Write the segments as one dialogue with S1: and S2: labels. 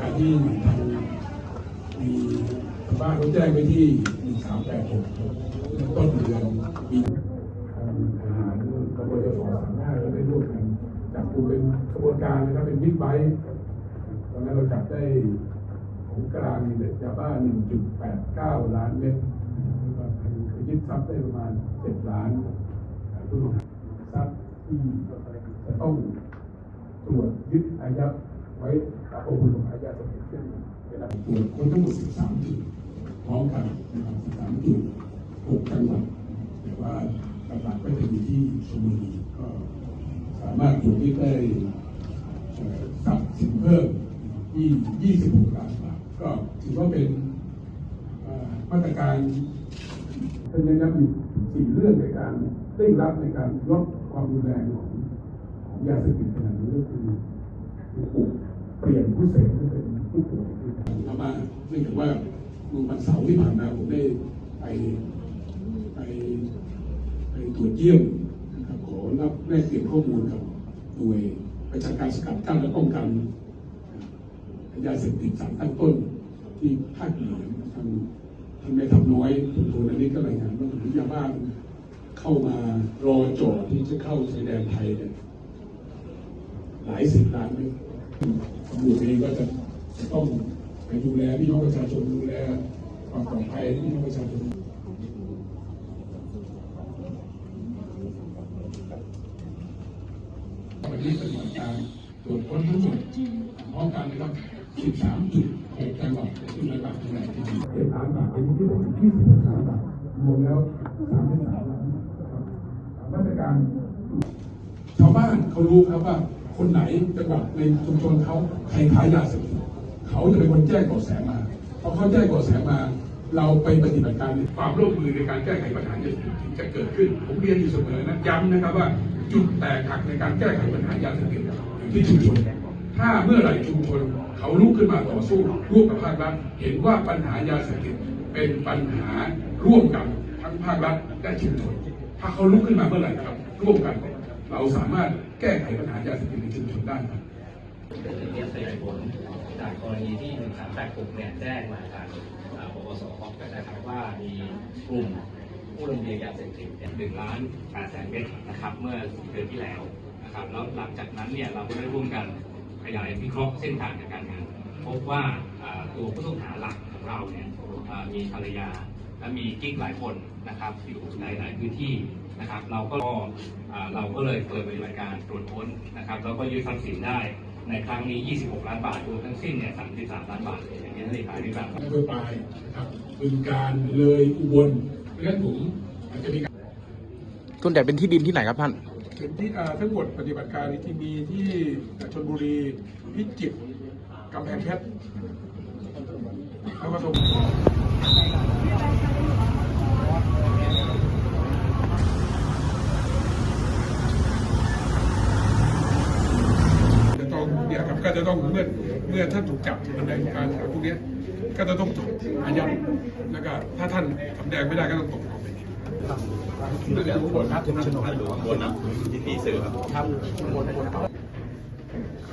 S1: การที่มีชาวบ้านเขาแจ้งไปที่1386ต้นเดือนมีทางทหารกบฏสสามห้าก็ได้ร่วมกันจับกลุ่มเป็นขบวนการนะครับเป็นบิ๊กไบค์ตอนนั้นเราจับได้ของกลางนี่เนี่ยยาบ้า1.89ล้านเม็ดยึดทรัพย์ได้ประมาณ7ล้านผู้ต้องหาทรัพย์ที่จะต้องตรวจยึดอายัด ไว้กับองค์กรอาญาสมเด็จเช่นเวลาตรวจคนทั้งหมด 13 จุดพร้อมกันนะครับ13 จุด 6 จังหวัดแต่ว่าหลักก็จะอยู่ที่ชลบุรีก็สามารถตรวจได้เอ่อทรัพย์สินเพิ่มที่ 26 ล้านบาทก็ถือว่าเป็นมาตรการท่านแนะนำอยู่สี่เรื่องในการเร่งรัดในการลดความรุนแรงของของยาเสพติดขนาดนี้ก็คือคือ เปลี่ยนผู้เสพให้เป็นผู้ป่วยที่ทำมาเนื่องจากว่าวันเสาร์ที่ผ่านมาผมได้ไปไปไปตรวจเยี่ยมนะครับขอรับแลกเปลี่ยนข้อมูลกับหน่วยประชาการสกัดกั้นและป้องกันยาเสพติดสารตั้งต้น ที่ภาคเหนือทางทางแม่ทัพน้อยคุณโทนันนี้ก็รายงานว่าถึงยาบ้าเข้ามารอจอดที่จะเข้าชายแดนไทยเนี่ยหลายสิบล้านเมตรตำรวจเองก็จะจะต้องไปดูแลพี่น้องประชาชนดูแลความปลอดภัยพี่น้องประชาชนวันนี้เปฏิบัติการตรวจค้นทั้งหมดพร้อมกันนะครับ 13 จุด6จังหวัดที่ระดับที่ไหนที่เจ็ดล้านบาทเป็นที่ผมที่16ล้านบาทรวมแล้ว33ล้านนะครับมาตรการชาวบ้านเขารู้ครับว่า คนไหนจังหวัดในชุมชนเขาใครค้ายยาเสพติดเขาจะเป็นคนแจ้งเบาะแสมาพอเขาแจ้งเบาะแสมา เราไปปฏิบัติการความร่วมมือในการแก้ไขปัญหายาเสพติดถึงจะเกิดขึ้น ผมเรียนอยู่เสมอนะย้ำนะครับว่าจุดแตกหักในการแก้ไขปัญหายาเสพติดอยู่ที่ชุมชนถ้าเมื่อไหร่ชุมชนเขาลุกขึ้นมาต่อสู้ร่วมกับภาครัฐเห็นว่าปัญหายาเสพติดเป็นปัญหาร่วมกันทั้งภาครัฐและชุมชนถ้าเขาลุกขึ้นมาเมื่อไหร่ครับ ร่วมกัน เราสามารถแก้ไขปัญหายาเสพติด ในชุมชนได้ครับ
S2: เป็นเรียนขยายผลจากกรณีที่1386เนี่ยแจ้งมาทางอ่าปปสนะครับว่ามีกลุ่มผู้ลงเรียนยาเสพติดเนี่ยหนึ่งล้านแปดแสนเมตรนะครับเมื่อเดือนที่แล้วนะครับแล้วหลังจากนั้นเนี่ยเราก็ได้ร่วมกันขยายวิเคราะห์เส้นทางในการงานพบว่าตัวผู้ต้องหาหลักของเราเนี่ยมีภรรยา และมีกิ๊กหลายคนนะครับอยู่ในหลายพื้นที่นะครับ เราก็อ่าเราก็เลยเปิดปฏิบัติการตรวจค้นนะครับแล้วก็ยึดทรัพย์สินได้ในครั้งนี้ 26 ล้านบาทรวมทั้งสิ้นเนี่ย 33 ล้านบาทอย่างนี้ท่านเลขาธิการ
S1: อำเภอปลายนะครับบึงการเลยอุบลเพราะฉะนั้นผมอาจจะมีการ
S3: ส่วนใหญ่เป็นที่ดินที่ไหนครับท่าน
S1: เป็นที่อ่าทั้งหมดปฏิบัติการนี้ที่มีที่ชลบุรี พิจิตรกำแพงเพชรแล้วก็สงขลาจะต้องเนี่ยครับ ก็จะต้องเมื่อเมื่อท่านถูกจับดำเนินการหาพวกนี้ก็จะต้องถูกอายัดแล้วก็ถ้าท่านสำแดงไม่ได้ก็ต้องตกออกไปนั่นแหละทุกคนครับ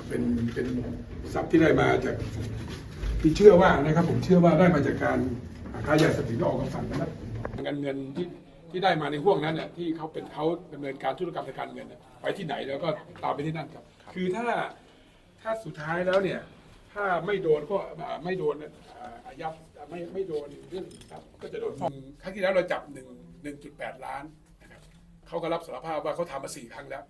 S1: เป็นเป็นทรัพย์ที่ได้มาจากที่เชื่อว่านะครับ ผมเชื่อว่าได้มาจากการค้ายาเสพติดออกคำสั่งนะครับเงินเงินที่ที่ได้มาในห่วงนั้นเนี่ยที่เขาเป็นเขาดำเนินการธุรกรรมทางการเงินไปที่ไหนแล้วก็ตามไปที่นั่นครับ คือถ้า ถ้าสุดท้ายแล้วเนี่ย ถ้าไม่โดนก็ไม่โดนอาอายัดไม่ไม่โดนเรื่องครับ ก็จะโดนฟ้องครั้งที่แล้วเราจับหนึ่งหนึ่งจุดแปดล้านนะครับเขาก็รับสารภาพว่าเขาทำมาสี่ครั้งแล้ว